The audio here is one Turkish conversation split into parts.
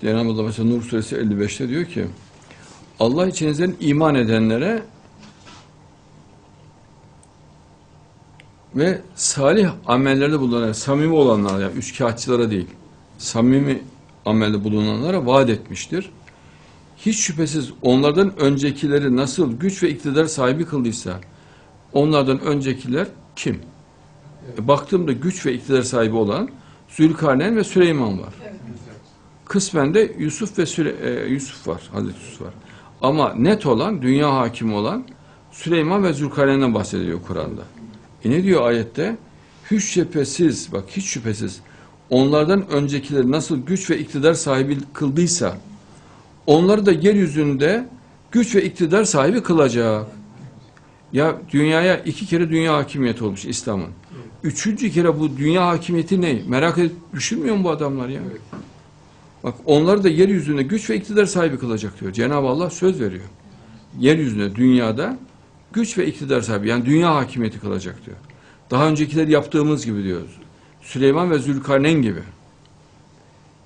Cenab-ı Allah mesela Nur suresi 55'te diyor ki Allah içinizden iman edenlere ve salih amellerde bulunanlara, samimi olanlara, yani üçkağıtçılara değil, samimi amelde bulunanlara vaat etmiştir. Hiç şüphesiz onlardan öncekileri nasıl güç ve iktidar sahibi kıldıysa, onlardan öncekiler kim? E, baktığımda güç ve iktidar sahibi olan Zülkarneyn ve Süleyman var. Kısmen de Yusuf ve Süle, e, Yusuf var, Hazreti Yusuf var. Ama net olan, dünya hakimi olan Süleyman ve Zülkarneyn'den bahsediliyor Kur'an'da. E ne diyor ayette? Hiç şüphesiz, bak hiç şüphesiz onlardan öncekileri nasıl güç ve iktidar sahibi kıldıysa onları da yeryüzünde güç ve iktidar sahibi kılacak. Ya dünyaya iki kere dünya hakimiyeti olmuş İslam'ın. Üçüncü kere bu dünya hakimiyeti ne? Merak edip düşünmüyor mu bu adamlar ya? Bak onları da yeryüzünde güç ve iktidar sahibi kılacak diyor. Cenab-ı Allah söz veriyor. Yeryüzünde, dünyada güç ve iktidar sahibi yani dünya hakimiyeti kılacak diyor. Daha öncekiler yaptığımız gibi diyoruz. Süleyman ve Zülkarneyn gibi.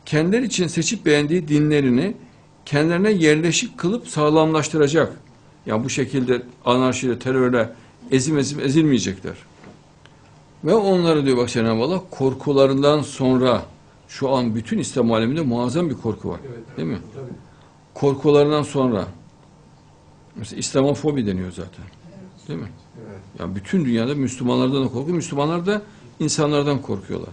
Kendileri için seçip beğendiği dinlerini kendilerine yerleşik kılıp sağlamlaştıracak. Yani bu şekilde anarşiyle, terörle ezim ezim ezilmeyecekler. Ve onları diyor bak Cenab-ı Allah korkularından sonra şu an bütün İslam aleminde muazzam bir korku var. Evet. Değil mi? Tabii. Korkularından sonra mesela İslamofobi deniyor zaten. Değil mi? Evet. Yani bütün dünyada Müslümanlardan da korkuyor. Müslümanlar da insanlardan korkuyorlar.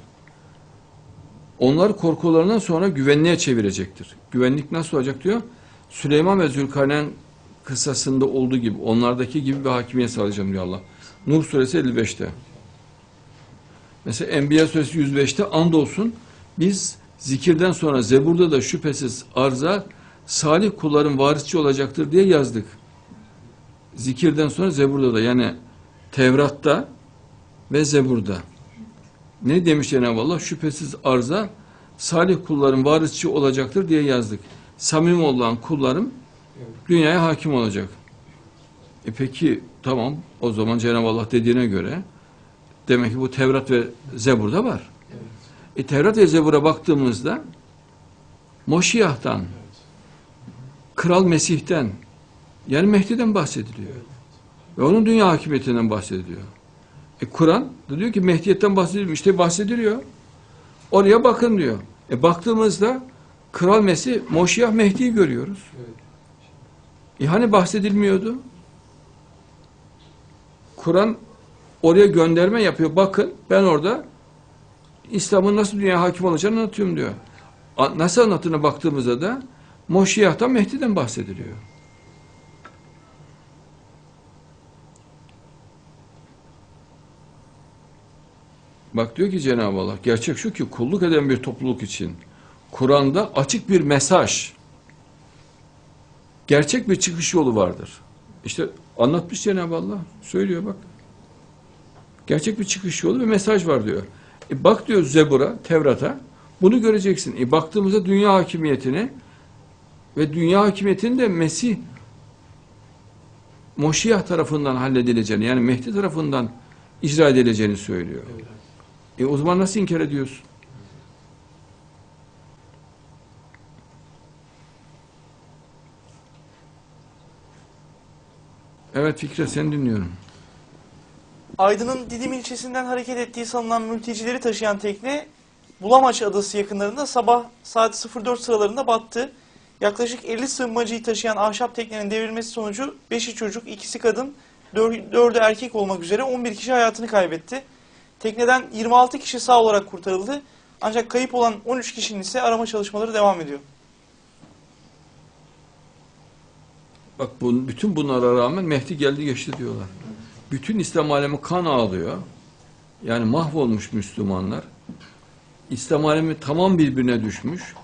Onlar korkularından sonra güvenliğe çevirecektir. Güvenlik nasıl olacak diyor? Süleyman ve Zülkarneyn kıssasında olduğu gibi, onlardaki gibi bir hakimiyet sağlayacağım diyor Allah. Nur suresi 55'te. Mesela Enbiya suresi 105'te andolsun biz zikirden sonra Zebur'da da şüphesiz arza salih kulların varisçi olacaktır diye yazdık. Zikirden sonra Zebur'da da yani Tevrat'ta ve Zebur'da. Ne demiş Cenab-ı Allah? Şüphesiz arza salih kulların varisçi olacaktır diye yazdık. Samimi olan kullarım dünyaya hakim olacak. E peki tamam o zaman Cenab-ı Allah dediğine göre demek ki bu Tevrat ve Zebur'da var. E Tevrat ve Zebur'a baktığımızda Moşiyah'tan, Kral Mesih'ten yani Mehdi'den bahsediliyor. Ve onun dünya hakimiyetinden bahsediliyor. E Kur'an da diyor ki Mehdiyet'ten bahsediliyor. İşte bahsediliyor. Oraya bakın diyor. E baktığımızda Kral Mesih, Moşiyah Mehdi'yi görüyoruz. E hani bahsedilmiyordu? Kur'an oraya gönderme yapıyor. Bakın ben orada İslam'ın nasıl dünya hakim olacağını anlatıyorum diyor. Nasıl anlattığına baktığımızda da Moşiyah'tan Mehdi'den bahsediliyor. Bak diyor ki Cenab-ı Allah gerçek şu ki kulluk eden bir topluluk için Kur'an'da açık bir mesaj gerçek bir çıkış yolu vardır. İşte anlatmış Cenab-ı Allah. Söylüyor bak. Gerçek bir çıkış yolu ve mesaj var diyor. E bak diyor Zebur'a, Tevrat'a. Bunu göreceksin. E baktığımızda dünya hakimiyetini ve dünya hakimiyetinin de Mesih Moşiyah tarafından halledileceğini yani Mehdi tarafından icra edileceğini söylüyor. E o zaman nasıl inkar ediyorsun? Evet Fikret seni dinliyorum. Aydın'ın Didim ilçesinden hareket ettiği sanılan mültecileri taşıyan tekne Bulamaç Adası yakınlarında sabah saat 04 sıralarında battı. Yaklaşık 50 sığınmacıyı taşıyan ahşap teknenin devrilmesi sonucu 5'i çocuk, ikisi kadın, 4'ü erkek olmak üzere 11 kişi hayatını kaybetti. Tekneden 26 kişi sağ olarak kurtarıldı. Ancak kayıp olan 13 kişinin ise arama çalışmaları devam ediyor. Bak bu, bütün bunlara rağmen Mehdi geldi geçti diyorlar. Bütün İslam alemi kan ağlıyor. Yani mahvolmuş Müslümanlar. İslam alemi tamam birbirine düşmüş.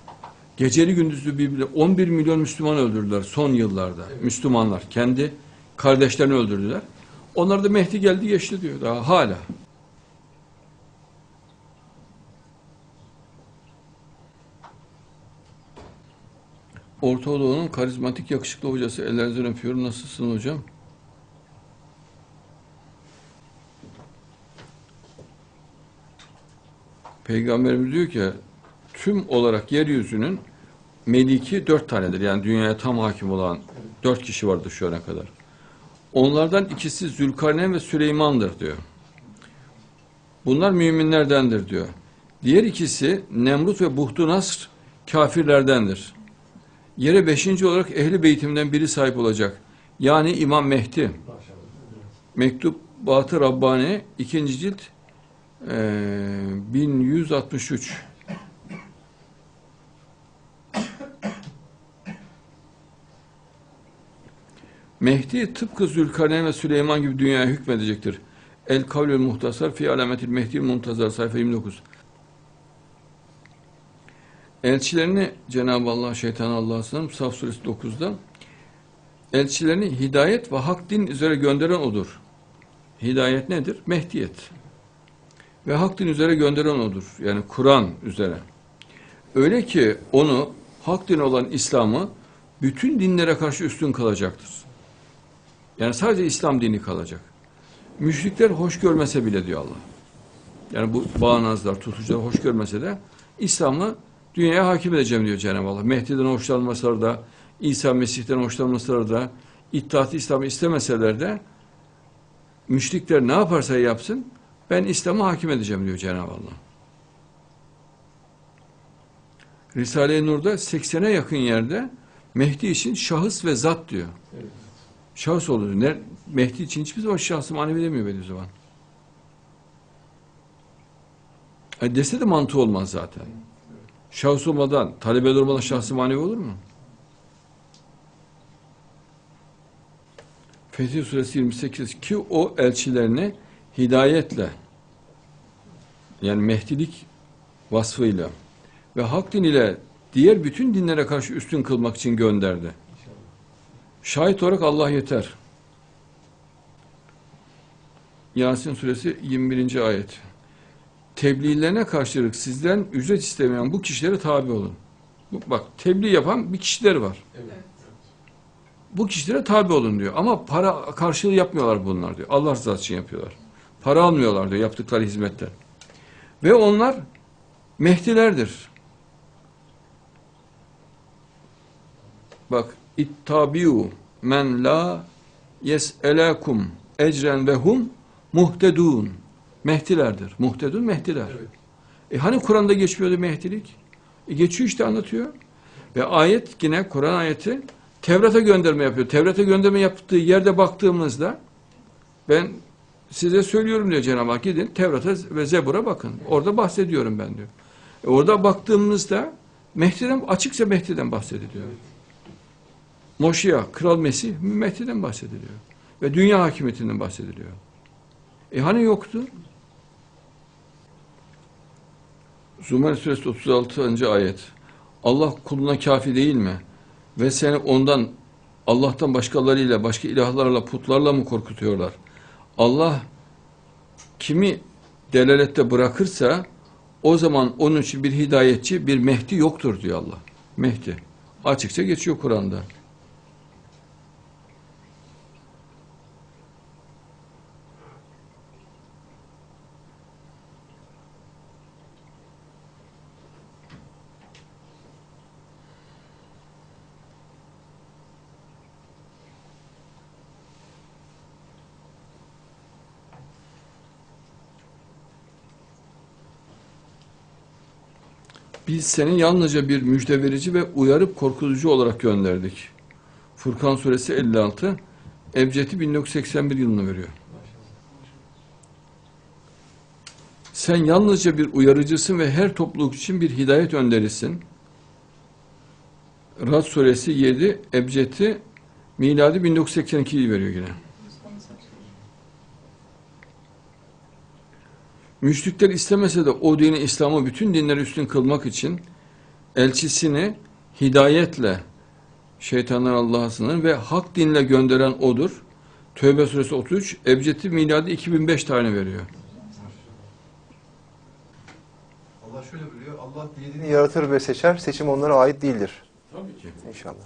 Geceli gündüzlü birbirine 11 milyon Müslüman öldürdüler son yıllarda. Müslümanlar kendi kardeşlerini öldürdüler. Onlar da Mehdi geldi geçti diyor daha hala. Orta Doğu'nun karizmatik yakışıklı hocası. Ellerinizden öpüyorum. Nasılsın hocam? Peygamberimiz diyor ki tüm olarak yeryüzünün Meliki dört tanedir. Yani dünyaya tam hakim olan dört kişi vardı şu ana kadar. Onlardan ikisi Zülkarneyn ve Süleyman'dır diyor. Bunlar müminlerdendir diyor. Diğer ikisi Nemrut ve Buhtu Nasr kafirlerdendir. Yere beşinci olarak ehli beytimden biri sahip olacak. Yani İmam Mehdi. Mektup Batı Rabbani ikinci cilt eee 1163. Mehdi tıpkı Zülkarneyn ve Süleyman gibi dünyaya hükmedecektir. El Kavlül Muhtasar fi Alametil Mehdi Muntazar sayfa 29. Elçilerini Cenab-ı Allah şeytan Allah'a sınırım Saf suresi 9'da elçilerini hidayet ve hak din üzere gönderen odur. Hidayet nedir? Mehdiyet. Ve hak din üzere gönderen odur. Yani Kur'an üzere. Öyle ki onu hak din olan İslam'ı bütün dinlere karşı üstün kılacaktır. Yani sadece İslam dini kalacak. Müşrikler hoş görmese bile diyor Allah. Yani bu bağnazlar, tutucular hoş görmese de İslam'ı dünyaya hakim edeceğim diyor Cenab-ı Allah. Mehdi'den hoşlanmasalar da, İsa Mesih'ten hoşlanmasalar da, İttihat İslam'ı istemeseler de müşrikler ne yaparsa yapsın ben İslam'ı hakim edeceğim diyor Cenab-ı Allah. Risale-i Nur'da 80'e yakın yerde Mehdi için şahıs ve zat diyor. Şahıs olur. Ne, Mehdi için hiçbir zaman şahsı manevi demiyor Bediüzzaman. E dese de mantığı olmaz zaten. Şahıs olmadan, talebeler olmadan şahsı manevi olur mu? Fetih Suresi 28 ki o elçilerini hidayetle yani Mehdilik vasfıyla ve hak din ile diğer bütün dinlere karşı üstün kılmak için gönderdi. Şahit olarak Allah yeter. Yasin suresi 21. ayet. Tebliğlerine karşılık sizden ücret istemeyen bu kişilere tabi olun. Bak tebliğ yapan bir kişiler var. Bu kişilere tabi olun diyor. Ama para karşılığı yapmıyorlar bunlar diyor. Allah rızası için yapıyorlar. Para almıyorlar diyor yaptıkları hizmetten. Ve onlar Mehdilerdir. Bak ittabiu men la yes'elakum ecren ve hum muhtedun. Mehdilerdir. Muhtedun mehdiler. E hani Kur'an'da geçmiyordu mehdilik? E geçiyor işte anlatıyor. Ve ayet yine Kur'an ayeti Tevrat'a gönderme yapıyor. Tevrat'a gönderme yaptığı yerde baktığımızda ben size söylüyorum diyor Cenab-ı Hak gidin Tevrat'a ve Zebur'a bakın. Orada bahsediyorum ben diyor. E orada baktığımızda Mehdi'den açıkça Mehdi'den bahsediliyor. Moşiya, Kral Mesih Mehdi'den bahsediliyor. Ve dünya hakimiyetinden bahsediliyor. E hani yoktu? Zümer suresi 36. ayet. Allah kuluna kafi değil mi? Ve seni ondan Allah'tan başkalarıyla, başka ilahlarla, putlarla mı korkutuyorlar? Allah kimi delalette bırakırsa o zaman onun için bir hidayetçi, bir Mehdi yoktur diyor Allah. Mehdi. Açıkça geçiyor Kur'an'da. Biz seni yalnızca bir müjde verici ve uyarıp korkutucu olarak gönderdik. Furkan suresi 56, Ebced'i 1981 yılını veriyor. Sen yalnızca bir uyarıcısın ve her topluluk için bir hidayet önderisin. Rad suresi 7, Ebced'i miladi 1982'yi veriyor yine. Müşrikler istemese de o dini İslam'ı bütün dinler üstün kılmak için elçisini hidayetle şeytanlar Allah'a sınır ve hak dinle gönderen odur. Tövbe suresi 33, Ebced'i miladi 2005 tane veriyor. Allah şöyle buyuruyor. Allah dilediğini yaratır ve seçer. Seçim onlara ait değildir. Tabii ki. İnşallah.